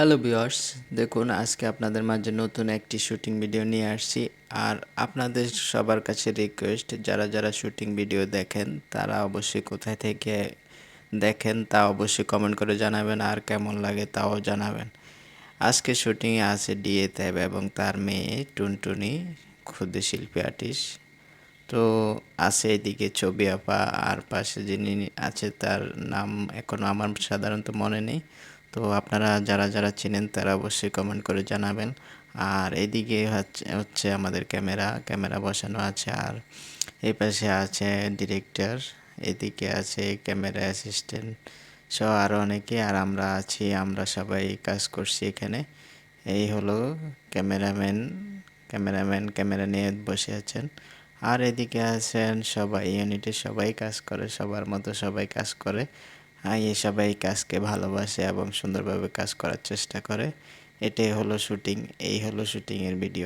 Hello viewers, দেখুন, আজকে আপনাদের মাঝে নতুন একটি শুটিং ভিডিও নিয়ে আসছি। আর আপনাদের সবার কাছে রিকোয়েস্ট যারা যারা শুটিং ভিডিও দেখেন, তারা অবশ্যই কোথায় থেকে দেখেন তা অবশ্যই কমেন্ট করে জানাবেন, আর কেমন লাগে তাও জানাবেন। আজকে শুটিংয়ে আছে ডিএ তেব এবং তার মেয়ে টুনটুনি, ক্ষুদ্র শিল্পী আর্টিস্ট তো আছে এদিকে ছবি আপা, আর পাশে যিনি আছে তার নাম এখনও আমার সাধারণত মনে নেই। তো আপনারা যারা যারা চিনেন তারা অবশ্যই কমেন্ট করে জানাবেন। আর এদিকে হচ্ছে আমাদের ক্যামেরা ক্যামেরা বসানো আছে। আর এই পাশে আছে ডিরেক্টর এদিকে আছে ক্যামেরা অ্যাসিস্ট্যান্ট সহ আরও অনেকে। আর আমরা আছি, আমরা সবাই কাজ করছি এখানে। এই হলো ক্যামেরাম্যান ক্যামেরাম্যান, ক্যামেরা নিয়ে বসে আছেন। আর এদিকে আছেন সবাই, ইউনিটে সবাই কাজ করে, সবার মতো সবাই কাজ করে। এই সবাই কাজকে ভালোবাসে এবং সুন্দরভাবে কাজ করার চেষ্টা করে। এটাই হলো শুটিং, এই হলো শুটিংয়ের ভিডিও।